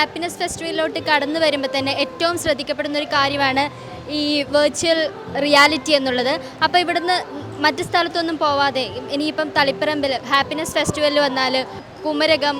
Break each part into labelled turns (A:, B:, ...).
A: Happiness ഫെസ്റ്റിവലിലോട്ട് കടന്നു വരുമ്പോൾ തന്നെ ഏറ്റവും ശ്രദ്ധിക്കപ്പെടുന്ന ഒരു കാര്യമാണ് ഈ വെർച്വൽ റിയാലിറ്റി എന്നുള്ളത്. അപ്പോൾ ഇവിടുന്ന് മറ്റു സ്ഥലത്തൊന്നും പോവാതെ ഇനിയിപ്പം തളിപ്പറമ്പിൽ ഹാപ്പിനെസ് ഫെസ്റ്റിവലിൽ വന്നാൽ കുമരകം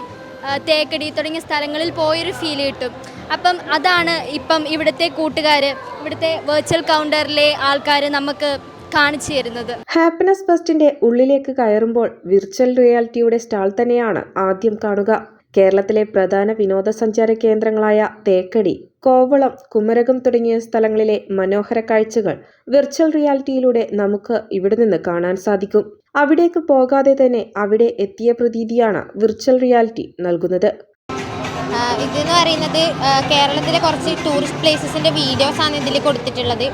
A: തേക്കടി തുടങ്ങിയ സ്ഥലങ്ങളിൽ പോയൊരു ഫീൽ കിട്ടും. അപ്പം അതാണ് ഇപ്പം ഇവിടുത്തെ കൂട്ടുകാർ ഇവിടുത്തെ വെർച്വൽ കൗണ്ടറിലെ ആൾക്കാർ നമുക്ക് കാണിച്ചു തരുന്നത്.
B: ഹാപ്പിനെസ് ഫെസ്റ്റിന്റെ ഉള്ളിലേക്ക് കയറുമ്പോൾ വിർച്വൽ റിയാലിറ്റിയുടെ സ്റ്റാൾ തന്നെയാണ് ആദ്യം കാണുക. കേരളത്തിലെ പ്രധാന വിനോദസഞ്ചാര കേന്ദ്രങ്ങളായ തേക്കടി കോവളം കുമരകം തുടങ്ങിയ സ്ഥലങ്ങളിലെ മനോഹര കാഴ്ചകൾ വിർച്വൽ റിയാലിറ്റിയിലൂടെ നമുക്ക് ഇവിടെ നിന്ന് കാണാൻ സാധിക്കും. അവിടേക്ക് പോകാതെ തന്നെ അവിടെ എത്തിയ പ്രതീതിയാണ് വിർച്വൽ റിയാലിറ്റി നൽകുന്നത്.
C: ഇതെന്ന് പറയുന്നത് കേരളത്തിലെ കുറച്ച് ടൂറിസ്റ്റ് പ്ലേസസിന്റെ വീഡിയോസാണ് ഇതിൽ കൊടുത്തിട്ടുള്ളത്.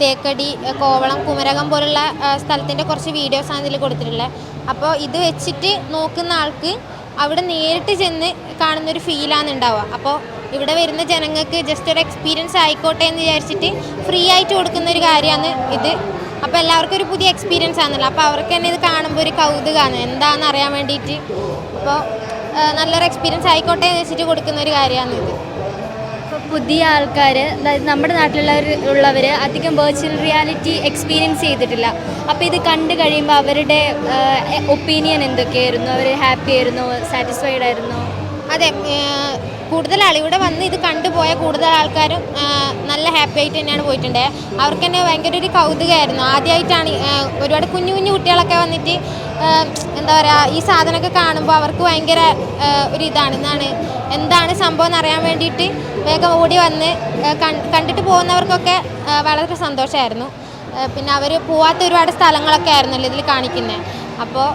C: തേക്കടി കോവളം കുമരകം പോലുള്ള സ്ഥലത്തിന്റെ കുറച്ച് വീഡിയോസാണ് ഇതിൽ കൊടുത്തിട്ടുള്ളത്. അപ്പോൾ ഇത് വെച്ചിട്ട് നോക്കുന്ന ആൾക്ക് അവിടെ നേരിട്ട് ചെന്ന് കാണുന്നൊരു ഫീലാണ് ഉണ്ടാവുക അപ്പോൾ ഇവിടെ വരുന്ന ജനങ്ങൾക്ക് ജസ്റ്റ് ഒരു എക്സ്പീരിയൻസ് ആയിക്കോട്ടെ എന്ന് വിചാരിച്ചിട്ട് ഫ്രീ ആയിട്ട് കൊടുക്കുന്ന ഒരു കാര്യമാണ് ഇത്. അപ്പോൾ എല്ലാവർക്കും ഒരു പുതിയ എക്സ്പീരിയൻസ് ആണല്ലോ. അപ്പോൾ അവർക്ക് തന്നെ ഇത് കാണുമ്പോൾ ഒരു കൗതുകമാണ് എന്താണെന്ന് അറിയാൻ വേണ്ടിയിട്ട്. അപ്പോൾ നല്ലൊരു എക്സ്പീരിയൻസ് ആയിക്കോട്ടെ എന്ന് വെച്ചിട്ട് കൊടുക്കുന്ന ഒരു കാര്യമാണ് ഇത്.
A: പുതിയ ആൾക്കാർ അതായത് നമ്മുടെ നാട്ടിലുള്ളവർ ഉള്ളവർ അധികം വെർച്വൽ റിയാലിറ്റി എക്സ്പീരിയൻസ് ചെയ്തിട്ടില്ല. അപ്പോൾ ഇത് കണ്ടു കഴിയുമ്പോൾ അവരുടെ ഒപ്പീനിയൻ എന്തൊക്കെയായിരുന്നു? അവർ ഹാപ്പി ആയിരുന്നു സാറ്റിസ്ഫൈഡ് ആയിരുന്നു?
C: അതെ കൂടുതൽ ഇവിടെ വന്ന് ഇത് കണ്ടുപോയ കൂടുതൽ ആൾക്കാരും നല്ല ഹാപ്പി ആയിട്ട് തന്നെയാണ് പോയിട്ടുണ്ട്. അവർക്ക് തന്നെ ഭയങ്കര ഒരു കൗതുകമായിരുന്നു. ആദ്യമായിട്ടാണ് ഒരുപാട് കുഞ്ഞു കുഞ്ഞു കുട്ടികളൊക്കെ വന്നിട്ട് എന്താ പറയുക ഈ സാധനമൊക്കെ കാണുമ്പോൾ അവർക്ക് ഭയങ്കര ഒരു ഇതാണ്. എന്നാണ് എന്താണ് സംഭവം എന്ന് അറിയാൻ വേണ്ടിയിട്ട് വേഗം ഓടി വന്ന് കണ്ടിട്ട് പോകുന്നവർക്കൊക്കെ വളരെ സന്തോഷമായിരുന്നു പിന്നെ അവർ പോവാത്ത ഒരുപാട് സ്ഥലങ്ങളൊക്കെ ആയിരുന്നല്ലോ ഇതിൽ കാണിക്കുന്നത് അപ്പോൾ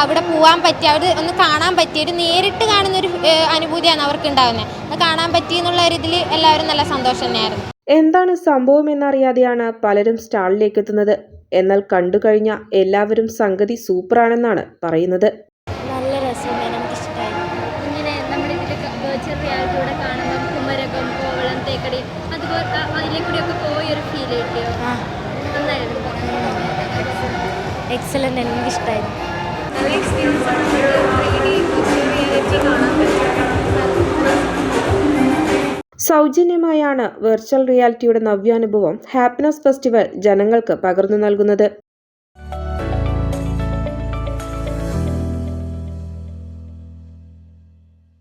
C: അവിടെ പോകാൻ പറ്റി അവിടെ ഒന്ന് കാണാൻ പറ്റി ഒരു നേരിട്ട് കാണുന്നൊരു അനുഭൂതിയാണ് അവർക്ക് ഉണ്ടാകുന്നത് അത് കാണാൻ പറ്റി എന്നുള്ള ഒരു ഇതിൽ എല്ലാവരും നല്ല സന്തോഷം തന്നെയായിരുന്നു.
B: എന്താണ് സംഭവം എന്നറിയാതെയാണ് പലരും സ്റ്റാളിലേക്ക് എത്തുന്നത്? എന്നാൽ കണ്ടു കഴിഞ്ഞ എല്ലാവരും സംഗതി സൂപ്പറാണെന്നാണ് പറയുന്നത്
C: നല്ല രസമുണ്ട് നമുക്ക് ഇഷ്ടമായി
A: ഇങ്ങനെ നമ്മുടെ വെർച്വൽ റിയാലിറ്റിയുടെ കാണുമ്പോൾ കുമരകം കോവളം തേക്കടി അതുപോലെ അ- പോയി ഒരു ഫീൽ കിട്ടിയോ നന്നായിരുന്നു
C: എക്സലന്റ് എനിക്ക് ഇഷ്ടമായിരുന്നു
B: സൗജന്യമായാണ് വെർച്വൽ റിയാലിറ്റിയുടെ നവ്യാനുഭവം ഹാപ്പിനെസ് ഫെസ്റ്റിവൽ ജനങ്ങൾക്ക് പകർന്നു നൽകുന്നത്.